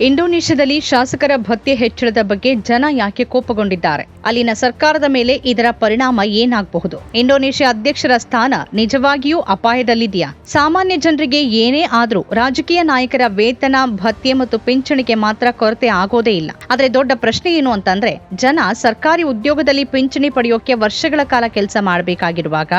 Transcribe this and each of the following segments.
ಇಂಡೋನೇಷ್ಯಾದಲ್ಲಿ ಶಾಸಕರ ಭತ್ಯೆ ಹೆಚ್ಚಳದ ಬಗ್ಗೆ ಜನ ಯಾಕೆ ಕೋಪಗೊಂಡಿದ್ದಾರೆ? ಅಲ್ಲಿನ ಸರ್ಕಾರದ ಮೇಲೆ ಇದರ ಪರಿಣಾಮ ಏನಾಗಬಹುದು? ಇಂಡೋನೇಷ್ಯಾ ಅಧ್ಯಕ್ಷರ ಸ್ಥಾನ ನಿಜವಾಗಿಯೂ ಅಪಾಯದಲ್ಲಿದೆಯಾ? ಸಾಮಾನ್ಯ ಜನರಿಗೆ ಏನೇ ಆದರೂ ರಾಜಕೀಯ ನಾಯಕರ ವೇತನ, ಭತ್ಯೆ ಮತ್ತು ಪಿಂಚಣಿಗೆ ಮಾತ್ರ ಕೊರತೆ ಆಗೋದೇ ಇಲ್ಲ. ಆದರೆ ದೊಡ್ಡ ಪ್ರಶ್ನೆ ಏನು ಅಂತಂದ್ರೆ, ಜನ ಸರ್ಕಾರಿ ಉದ್ಯೋಗದಲ್ಲಿ ಪಿಂಚಣಿ ಪಡೆಯೋಕೆ ವರ್ಷಗಳ ಕಾಲ ಕೆಲಸ ಮಾಡಬೇಕಾಗಿರುವಾಗ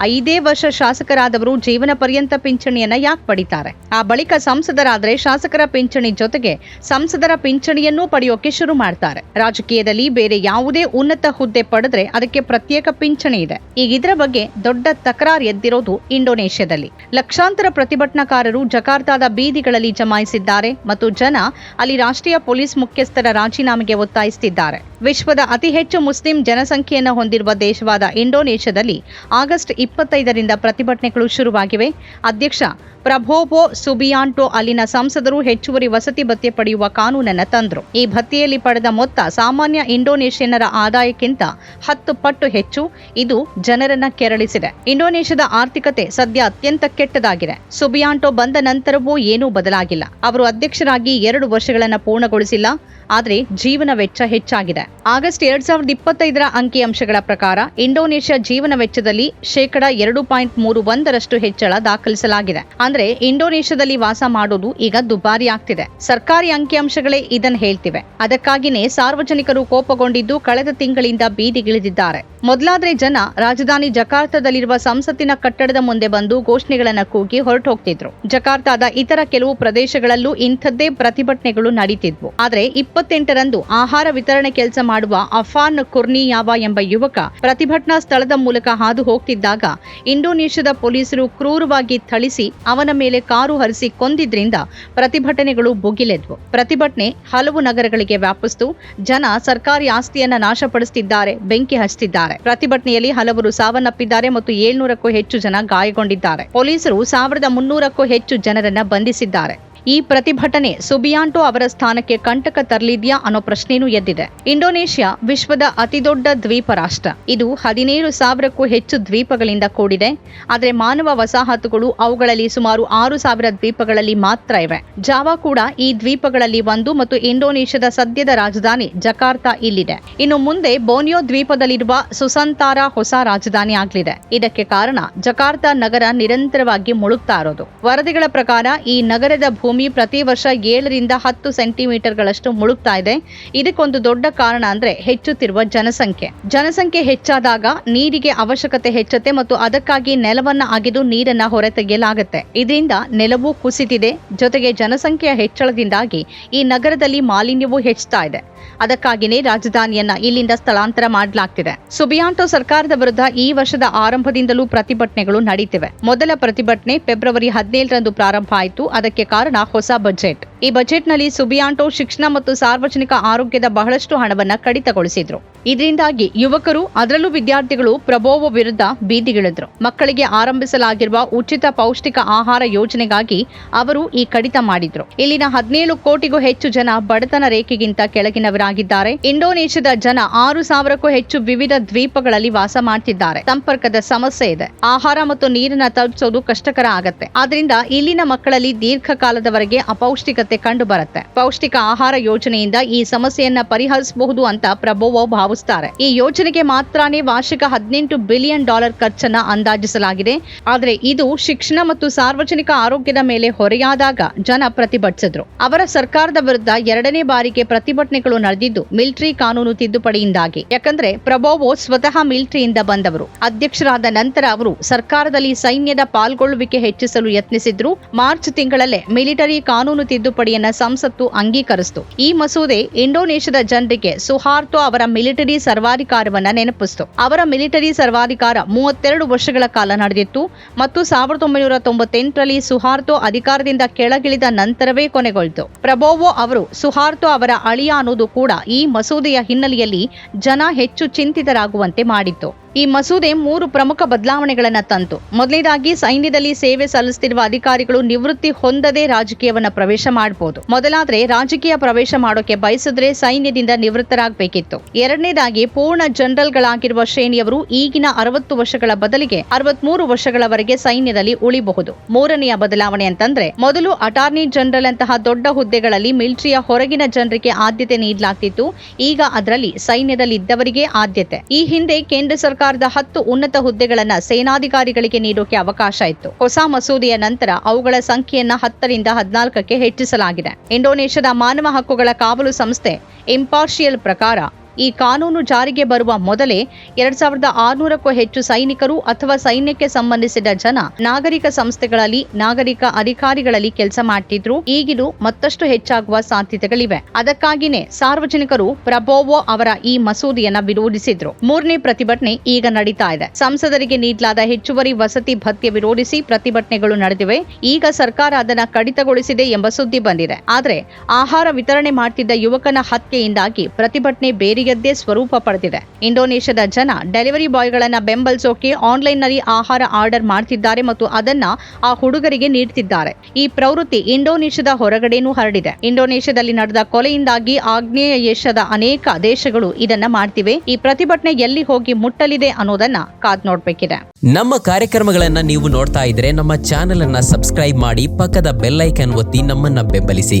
ಐದೇ ವರ್ಷ ಶಾಸಕರಾದವರು ಜೀವನ ಪರ್ಯಂತ ಪಿಂಚಣಿಯನ್ನ ಯಾಕೆ ಪಡಿತಾರೆ? ಆ ಬಳಿಕ ಸಂಸದರಾದ್ರೆ ಶಾಸಕರ ಪಿಂಚಣಿ ಜೊತೆಗೆ ಸಂಸದರ ಪಿಂಚಣಿಯನ್ನೂ ಪಡೆಯೋಕೆ ಶುರು ಮಾಡ್ತಾರೆ. ರಾಜಕೀಯದಲ್ಲಿ ಬೇರೆ ಯಾವುದೇ ಉನ್ನತ ಹುದ್ದೆ ಪಡೆದ್ರೆ ಅದಕ್ಕೆ ಪ್ರತ್ಯೇಕ ಪಿಂಚಣಿ ಇದೆ. ಈಗ ಇದರ ಬಗ್ಗೆ ದೊಡ್ಡ ತಕರಾರು ಎದ್ದಿರೋದು ಇಂಡೋನೇಷ್ಯಾದಲ್ಲಿ. ಲಕ್ಷಾಂತರ ಪ್ರತಿಭಟನಾಕಾರರು ಜಕಾರ್ತಾದ ಬೀದಿಗಳಲ್ಲಿ ಜಮಾಯಿಸಿದ್ದಾರೆ ಮತ್ತು ಜನ ಅಲ್ಲಿ ರಾಷ್ಟ್ರೀಯ ಪೊಲೀಸ್ ಮುಖ್ಯಸ್ಥರ ರಾಜೀನಾಮೆಗೆ ಒತ್ತಾಯಿಸುತ್ತಿದ್ದಾರೆ ವಿಶ್ವದ ಅತಿ ಹೆಚ್ಚು ಮುಸ್ಲಿಂ ಜನಸಂಖ್ಯೆಯನ್ನು ಹೊಂದಿರುವ ದೇಶವಾದ ಇಂಡೋನೇಷ್ಯಾದಲ್ಲಿ ಆಗಸ್ಟ್ ಇಪ್ಪತ್ತೈದರಿಂದ ಪ್ರತಿಭಟನೆಗಳು ಶುರುವಾಗಿವೆ. ಅಧ್ಯಕ್ಷ ಪ್ರಭೋಬೋ ಸುಬಿಯಾಂಟೋ ಅಲ್ಲಿನ ಸಂಸದರು ಹೆಚ್ಚುವರಿ ವಸತಿ ಭತ್ಯೆ ಪಡೆಯುವ ಕಾನೂನನ್ನು ತಂದರು. ಈ ಭತ್ಯೆಯಲ್ಲಿ ಪಡೆದ ಮೊತ್ತ ಸಾಮಾನ್ಯ ಇಂಡೋನೇಷ್ಯನ್ನರ ಆದಾಯಕ್ಕಿಂತ ಹತ್ತು ಪಟ್ಟು ಹೆಚ್ಚು. ಇದು ಜನರನ್ನ ಕೆರಳಿಸಿದೆ. ಇಂಡೋನೇಷ್ಯಾದ ಆರ್ಥಿಕತೆ ಸದ್ಯ ಅತ್ಯಂತ ಕೆಟ್ಟದಾಗಿದೆ. ಸುಬಿಯಾಂಟೋ ಬಂದ ನಂತರವೂ ಏನೂ ಬದಲಾಗಿಲ್ಲ. ಅವರು ಅಧ್ಯಕ್ಷರಾಗಿ ಎರಡು ವರ್ಷಗಳನ್ನು ಪೂರ್ಣಗೊಳಿಸಿಲ್ಲ. ಆದರೆ ಜೀವನ ವೆಚ್ಚ ಹೆಚ್ಚಾಗಿದೆ. ಆಗಸ್ಟ್ ಎರಡ್ ಸಾವಿರದ ಇಪ್ಪತ್ತೈದರ ಅಂಕಿಅಂಶಗಳ ಪ್ರಕಾರ ಇಂಡೋನೇಷ್ಯಾ ಜೀವನ ವೆಚ್ಚದಲ್ಲಿ ಶೇಕಡ ಎರಡು ಪಾಯಿಂಟ್ ಮೂರು ಒಂದರಷ್ಟು ಹೆಚ್ಚಳ ದಾಖಲಿಸಲಾಗಿದೆ. ಅಂದ್ರೆ ಇಂಡೋನೇಷ್ಯಾದಲ್ಲಿ ವಾಸ ಮಾಡೋದು ಈಗ ದುಬಾರಿ ಆಗ್ತಿದೆ. ಸರ್ಕಾರಿ ಅಂಕಿಅಂಶಗಳೇ ಇದನ್ನು ಹೇಳ್ತಿವೆ. ಅದಕ್ಕಾಗಿನೇ ಸಾರ್ವಜನಿಕರು ಕೋಪಗೊಂಡಿದ್ದು ಕಳೆದ ತಿಂಗಳಿಂದ ಬೀದಿಗಿಳಿದಿದ್ದಾರೆ. ಮೊದಲಾದ್ರೆ ಜನ ರಾಜಧಾನಿ ಜಕಾರ್ತದಲ್ಲಿರುವ ಸಂಸತ್ತಿನ ಕಟ್ಟಡದ ಮುಂದೆ ಬಂದು ಘೋಷಣೆಗಳನ್ನು ಕೂಗಿ ಹೊರಟು ಹೋಗ್ತಿದ್ರು ಜಕಾರ್ತಾದ ಇತರ ಕೆಲವು ಪ್ರದೇಶಗಳಲ್ಲೂ ಇಂಥದ್ದೇ ಪ್ರತಿಭಟನೆಗಳು ನಡೀತಿದ್ವು. ಆದರೆ ಇಪ್ಪತ್ತೆಂಟರಂದು ಆಹಾರ ವಿತರಣೆ ಕೆಲಸ ಮಾಡುವ ಅಫಾನ್ ಕುರ್ನಿಯಾವ ಎಂಬ ಯುವಕ ಪ್ರತಿಭಟನಾ ಸ್ಥಳದ ಮೂಲಕ ಹಾದು ಹೋಗ್ತಿದ್ದಾಗ ಇಂಡೋನೇಷ್ಯಾದ ಪೊಲೀಸರು ಕ್ರೂರವಾಗಿ ಥಳಿಸಿ ಅವನ ಮೇಲೆ ಕಾರು ಹರಿಸಿ ಕೊಂದಿದ್ರಿಂದ ಪ್ರತಿಭಟನೆಗಳು ಭುಗಿಲೆದ್ವು. ಪ್ರತಿಭಟನೆ ಹಲವು ನಗರಗಳಿಗೆ ವ್ಯಾಪಿಸಿತು. ಜನ ಸರ್ಕಾರಿ ಆಸ್ತಿಯನ್ನ ನಾಶಪಡಿಸುತ್ತಿದ್ದಾರೆ ಬೆಂಕಿ ಹಚ್ಚಿದ್ದಾರೆ ಪ್ರತಿಭಟನೆಯಲ್ಲಿ ಹಲವರು ಸಾವನ್ನಪ್ಪಿದ್ದಾರೆ ಮತ್ತು ಏಳ್ನೂರಕ್ಕೂ ಹೆಚ್ಚು ಜನ ಗಾಯಗೊಂಡಿದ್ದಾರೆ. ಪೊಲೀಸರು ಸಾವಿರದ ಮುನ್ನೂರಕ್ಕೂ ಹೆಚ್ಚು ಜನರನ್ನ ಬಂಧಿಸಿದ್ದಾರೆ. ಈ ಪ್ರತಿಭಟನೆ ಸುಬಿಯಾಂಟೋ ಅವರ ಸ್ಥಾನಕ್ಕೆ ಕಂಟಕ ತರಲಿದೆಯಾ ಅನ್ನೋ ಪ್ರಶ್ನೆಯೂ ಎದ್ದಿದೆ. ಇಂಡೋನೇಷ್ಯಾ ವಿಶ್ವದ ಅತಿದೊಡ್ಡ ದ್ವೀಪ ರಾಷ್ಟ್ರ. ಇದು ಹದಿನೇಳು ಸಾವಿರಕ್ಕೂ ಹೆಚ್ಚು ದ್ವೀಪಗಳಿಂದ ಕೂಡಿದೆ. ಆದರೆ ಮಾನವ ವಸಾಹತುಗಳು ಅವುಗಳಲ್ಲಿ ಸುಮಾರು ಆರು ಸಾವಿರ ದ್ವೀಪಗಳಲ್ಲಿ ಮಾತ್ರ ಇವೆ. ಜಾವಾ ಕೂಡ ಈ ದ್ವೀಪಗಳಲ್ಲಿ ಒಂದು ಮತ್ತು ಇಂಡೋನೇಷ್ಯಾದ ಸದ್ಯದ ರಾಜಧಾನಿ ಜಕಾರ್ತಾ ಇಲ್ಲಿದೆ. ಇನ್ನು ಮುಂದೆ ಬೋನಿಯೋ ದ್ವೀಪದಲ್ಲಿರುವ ಸುಸಂತಾರ ಹೊಸ ರಾಜಧಾನಿ ಆಗಲಿದೆ. ಇದಕ್ಕೆ ಕಾರಣ ಜಕಾರ್ತಾ ನಗರ ನಿರಂತರವಾಗಿ ಮುಳುಗ್ತಾ ಇರೋದು. ವರದಿಗಳ ಪ್ರಕಾರ ಈ ನಗರದ ಭೂಮಿ ಪ್ರತಿ ವರ್ಷ ಏಳರಿಂದ ಹತ್ತು ಸೆಂಟಿಮೀಟರ್ಗಳಷ್ಟು ಮುಳುಗ್ತಾ ಇದೆ. ಇದಕ್ಕೊಂದು ದೊಡ್ಡ ಕಾರಣ ಅಂದ್ರೆ ಹೆಚ್ಚುತ್ತಿರುವ ಜನಸಂಖ್ಯೆ. ಜನಸಂಖ್ಯೆ ಹೆಚ್ಚಾದಾಗ ನೀರಿಗೆ ಅವಶ್ಯಕತೆ ಹೆಚ್ಚುತ್ತೆ ಮತ್ತು ಅದಕ್ಕಾಗಿ ನೆಲವನ್ನ ಅಗೆದು ನೀರನ್ನ ಹೊರತೆಗೆಯಲಾಗುತ್ತೆ. ಇದರಿಂದ ನೆಲವು ಕುಸಿತಿದೆ. ಜೊತೆಗೆ ಜನಸಂಖ್ಯೆಯ ಹೆಚ್ಚಳದಿಂದಾಗಿ ಈ ನಗರದಲ್ಲಿ ಮಾಲಿನ್ಯವೂ ಹೆಚ್ಚುತ್ತಾ ಇದೆ. ಅದಕ್ಕಾಗಿನೇ ರಾಜಧಾನಿಯನ್ನ ಇಲ್ಲಿಂದ ಸ್ಥಳಾಂತರ ಮಾಡಲಾಗ್ತಿದೆ. ಸುಬಿಯಾಂಟೋ ಸರ್ಕಾರದ ವಿರುದ್ಧ ಈ ವರ್ಷದ ಆರಂಭದಿಂದಲೂ ಪ್ರತಿಭಟನೆಗಳು ನಡೆಯುತ್ತಿವೆ ಮೊದಲ ಪ್ರತಿಭಟನೆ ಫೆಬ್ರವರಿ ಹದಿನೇಳರಂದು ಪ್ರಾರಂಭ ಆಯಿತು. ಅದಕ್ಕೆ ಕಾರಣ ಹೊಸ ಬಜೆಟ್ ಈ ಬಜೆಟ್ನಲ್ಲಿ ಸುಬಿಯಾಂಟೋ ಶಿಕ್ಷಣ ಮತ್ತು ಸಾರ್ವಜನಿಕ ಆರೋಗ್ಯದ ಬಹಳಷ್ಟು ಹಣವನ್ನು ಕಡಿತಗೊಳಿಸಿದ್ರು. ಇದರಿಂದಾಗಿ ಯುವಕರು, ಅದರಲ್ಲೂ ವಿದ್ಯಾರ್ಥಿಗಳು ಪ್ರಭೋವ ವಿರುದ್ಧ ಬೀದಿಗಿಳಿದ್ರು. ಮಕ್ಕಳಿಗೆ ಆರಂಭಿಸಲಾಗಿರುವ ಉಚಿತ ಪೌಷ್ಟಿಕ ಆಹಾರ ಯೋಜನೆಗಾಗಿ ಅವರು ಈ ಕಡಿತ ಮಾಡಿದ್ರು. ಇಲ್ಲಿನ ಹದಿನೇಳು ಕೋಟಿಗೂ ಹೆಚ್ಚು ಜನ ಬಡತನ ರೇಖೆಗಿಂತ ಕೆಳಗಿನವರಾಗಿದ್ದಾರೆ. ಇಂಡೋನೇಷ್ಯಾದ ಜನ ಆರು ಸಾವಿರಕ್ಕೂ ಹೆಚ್ಚು ವಿವಿಧ ದ್ವೀಪಗಳಲ್ಲಿ ವಾಸ ಮಾಡ್ತಿದ್ದಾರೆ. ಸಂಪರ್ಕದ ಸಮಸ್ಯೆ ಇದೆ. ಆಹಾರ ಮತ್ತು ನೀರನ್ನ ತಲುಪಿಸೋದು ಕಷ್ಟಕರ ಆಗತ್ತೆ. ಆದ್ರಿಂದ ಇಲ್ಲಿನ ಮಕ್ಕಳಲ್ಲಿ ದೀರ್ಘಕಾಲದವರೆಗೆ ಅಪೌಷ್ಟಿಕತೆ ಕಂಡು ಬರುತ್ತೆ ಪೌಷ್ಟಿಕ ಆಹಾರ ಯೋಜನೆಯಿಂದ ಈ ಸಮಸ್ಯೆಯನ್ನ ಪರಿಹರಿಸಬಹುದು ಅಂತ ಪ್ರಭೋವ ಭಾವಿಸ್ತಾರೆ. ಈ ಯೋಜನೆಗೆ ಮಾತ್ರನೇ ವಾರ್ಷಿಕ ಹದಿನೆಂಟು ಬಿಲಿಯನ್ ಡಾಲರ್ ಖರ್ಚನ್ನ ಅಂದಾಜಿಸಲಾಗಿದೆ. ಆದರೆ ಇದು ಶಿಕ್ಷಣ ಮತ್ತು ಸಾರ್ವಜನಿಕ ಆರೋಗ್ಯದ ಮೇಲೆ ಹೊರೆಯಾದಾಗ ಜನ ಪ್ರತಿಭಟಿಸಿದ್ರು. ಅವರ ಸರ್ಕಾರದ ವಿರುದ್ಧ ಎರಡನೇ ಬಾರಿಗೆ ಪ್ರತಿಭಟನೆಗಳು ನಡೆದಿದ್ದು, ಮಿಲಿಟರಿ ಕಾನೂನು ತಿದ್ದುಪಡಿಯಿಂದಾಗಿ. ಯಾಕಂದ್ರೆ ಪ್ರಭೋವೋ ಸ್ವತಃ ಮಿಲಿಟರಿಯಿಂದ ಬಂದವರು. ಅಧ್ಯಕ್ಷರಾದ ನಂತರ ಅವರು ಸರ್ಕಾರದಲ್ಲಿ ಸೈನ್ಯದ ಪಾಲ್ಗೊಳ್ಳುವಿಕೆ ಹೆಚ್ಚಿಸಲು ಯತ್ನಿಸಿದ್ರು. ಮಾರ್ಚ್ ತಿಂಗಳಲ್ಲೇ ಮಿಲಿಟರಿ ಕಾನೂನು ತಿದ್ದುಪಡಿಯನ್ನ ಸಂಸತ್ತು ಅಂಗೀಕರಿಸಿತು. ಈ ಮಸೂದೆ ಇಂಡೋನೇಷ್ಯಾದ ಜನರಿಗೆ ಸುಹಾರ್ಟೋ ಅವರ ಮಿಲಿಟರಿ ಸರ್ವಾಧಿಕಾರವನ್ನ ನೆನಪಿಸಿತು. ಅವರ ಮಿಲಿಟರಿ ಸರ್ವಾಧಿಕಾರ ಮೂವತ್ತೆರಡು ವರ್ಷಗಳ ಕಾಲ ನಡೆದಿತ್ತು ಮತ್ತು ಸಾವಿರದ ಒಂಬೈನೂರ ತೊಂಬತ್ತೆಂಟರಲ್ಲಿ ಸುಹಾರ್ಟೋ ಅಧಿಕಾರದಿಂದ ಕೆಳಗಿಳಿದ ನಂತರವೇ ಕೊನೆಗೊಳ್ತು. ಪ್ರಭೋವೋ ಅವರು ಸುಹಾರ್ಟೋ ಅವರ ಅಳಿಯ ಅನ್ನೋದು ಕೂಡ ಈ ಮಸೂದೆಯ ಹಿನ್ನೆಲೆಯಲ್ಲಿ ಜನ ಹೆಚ್ಚು ಚಿಂತಿತರಾಗುವಂತೆ ಮಾಡಿತ್ತು. ಈ ಮಸೂದೆ ಮೂರು ಪ್ರಮುಖ ಬದಲಾವಣೆಗಳನ್ನು ತಂತು. ಮೊದಲನೇದಾಗಿ, ಸೈನ್ಯದಲ್ಲಿ ಸೇವೆ ಸಲ್ಲಿಸುತ್ತಿರುವ ಅಧಿಕಾರಿಗಳು ನಿವೃತ್ತಿ ಹೊಂದದೇ ರಾಜಕೀಯವನ್ನ ಪ್ರವೇಶ ಮಾಡಬಹುದು ಮೊದಲಾದ್ರೆ, ರಾಜಕೀಯ ಪ್ರವೇಶ ಮಾಡೋಕೆ ಬಯಸಿದ್ರೆ ಸೈನ್ಯದಿಂದ ನಿವೃತ್ತರಾಗಬೇಕಿತ್ತು. ಎರಡನೇದಾಗಿ, ಪೂರ್ಣ ಜನರಲ್ಗಳಾಗಿರುವ ಶ್ರೇಣಿಯವರು ಈಗಿನ ಅರವತ್ತು ವರ್ಷಗಳ ಬದಲಿಗೆ ಅರವತ್ಮೂರು ವರ್ಷಗಳವರೆಗೆ ಸೈನ್ಯದಲ್ಲಿ ಉಳಿಬಹುದು. ಮೂರನೆಯ ಬದಲಾವಣೆ ಅಂತಂದ್ರೆ, ಮೊದಲು ಅಟಾರ್ನಿ ಜನರಲ್ ಅಂತಹ ದೊಡ್ಡ ಹುದ್ದೆಗಳಲ್ಲಿ ಮಿಲಿಟರಿಯ ಹೊರಗಿನ ಜನರಿಗೆ ಆದ್ಯತೆ ನೀಡಲಾಗ್ತಿತ್ತು. ಈಗ ಅದರಲ್ಲಿ ಸೈನ್ಯದಲ್ಲಿ ಇದ್ದವರಿಗೆ ಆದ್ಯತೆ. ಈ ಹಿಂದೆ ಕೇಂದ್ರ ಸರ್ಕಾರದ ಹತ್ತು ಉನ್ನತ ಹುದ್ದೆಗಳನ್ನು ಸೇನಾಧಿಕಾರಿಗಳಿಗೆ ನೀಡೋಕೆ ಅವಕಾಶ ಇತ್ತು. ಹೊಸ ಮಸೂದೆಯ ನಂತರ ಅವುಗಳ ಸಂಖ್ಯೆಯನ್ನ ಹತ್ತರಿಂದ ಹದಿನಾಲ್ಕಕ್ಕೆ ಹೆಚ್ಚಿಸಲಾಗಿದೆ. ಇಂಡೋನೇಷ್ಯಾದ ಮಾನವ ಹಕ್ಕುಗಳ ಕಾವಲು ಸಂಸ್ಥೆ ಇಂಪಾರ್ಷಿಯಲ್ ಪ್ರಕಾರ ಈ ಕಾನೂನು ಜಾರಿಗೆ ಬರುವ ಮೊದಲೇ ಎರಡ್ ಸಾವಿರದ ಆರುನೂರಕ್ಕೂ ಹೆಚ್ಚು ಸೈನಿಕರು ಅಥವಾ ಸೈನ್ಯಕ್ಕೆ ಸಂಬಂಧಿಸಿದ ಜನ ನಾಗರಿಕ ಸಂಸ್ಥೆಗಳಲ್ಲಿ ನಾಗರಿಕ ಅಧಿಕಾರಿಗಳಲ್ಲಿ ಕೆಲಸ ಮಾಡ್ತಿದ್ರು. ಈಗಿದು ಮತ್ತಷ್ಟು ಹೆಚ್ಚಾಗುವ ಸಾಧ್ಯತೆಗಳಿವೆ. ಅದಕ್ಕಾಗಿನೇ ಸಾರ್ವಜನಿಕರು ಪ್ರಬೋವೋ ಅವರ ಈ ಮಸೂದೆಯನ್ನ ವಿರೋಧಿಸಿದ್ರು. ಮೂರನೇ ಪ್ರತಿಭಟನೆ ಈಗ ನಡೀತಾ ಇದೆ. ಸಂಸದರಿಗೆ ನೀಡಲಾದ ಹೆಚ್ಚುವರಿ ವಸತಿ ಭತ್ಯೆ ವಿರೋಧಿಸಿ ಪ್ರತಿಭಟನೆಗಳು ನಡೆದಿವೆ. ಈಗ ಸರ್ಕಾರ ಅದನ್ನ ಕಡಿತಗೊಳಿಸಿದೆ ಎಂಬ ಸುದ್ದಿ ಬಂದಿದೆ. ಆದರೆ ಆಹಾರ ವಿತರಣೆ ಮಾಡ್ತಿದ್ದ ಯುವಕನ ಹತ್ಯೆಯಿಂದಾಗಿ ಪ್ರತಿಭಟನೆ ಬೇರೆಯದ್ದೇ ಸ್ವರೂಪ ಪಡೆದಿದೆ. ಇಂಡೋನೇಷ್ಯಾದ ಜನ ಡೆಲಿವರಿ ಬಾಯ್ಗಳನ್ನ ಬೆಂಬಲಿಸೋಕೆ ಆನ್ಲೈನ್ನಲ್ಲಿ ಆಹಾರ ಆರ್ಡರ್ ಮಾಡ್ತಿದ್ದಾರೆ ಮತ್ತು ಅದನ್ನ ಆ ಹುಡುಗರಿಗೆ ನೀಡ್ತಿದ್ದಾರೆ. ಈ ಪ್ರವೃತ್ತಿ ಇಂಡೋನೇಷ್ಯಾದ ಹೊರಗಡೆನೂ ಹರಡಿದೆ. ಇಂಡೋನೇಷ್ಯಾದಲ್ಲಿ ನಡೆದ ಕೊಲೆಯಿಂದಾಗಿ ಆಗ್ನೇಯ ಏಷ್ಯಾದ ಅನೇಕ ದೇಶಗಳು ಇದನ್ನ ಮಾಡ್ತಿವೆ. ಈ ಪ್ರತಿಭಟನೆ ಎಲ್ಲಿ ಹೋಗಿ ಮುಟ್ಟಲಿದೆ ಅನ್ನೋದನ್ನ ಕಾದ್ ನೋಡ್ಬೇಕಿದೆ. ನಮ್ಮ ಕಾರ್ಯಕ್ರಮಗಳನ್ನ ನೀವು ನೋಡ್ತಾ ಇದ್ರೆ ನಮ್ಮ ಚಾನೆಲ್ ಅನ್ನ ಸಬ್ಸ್ಕ್ರೈಬ್ ಮಾಡಿ ಪಕ್ಕದ ಬೆಲ್ಲೈಕನ್ ಒತ್ತಿ ನಮ್ಮನ್ನ ಬೆಂಬಲಿಸಿ.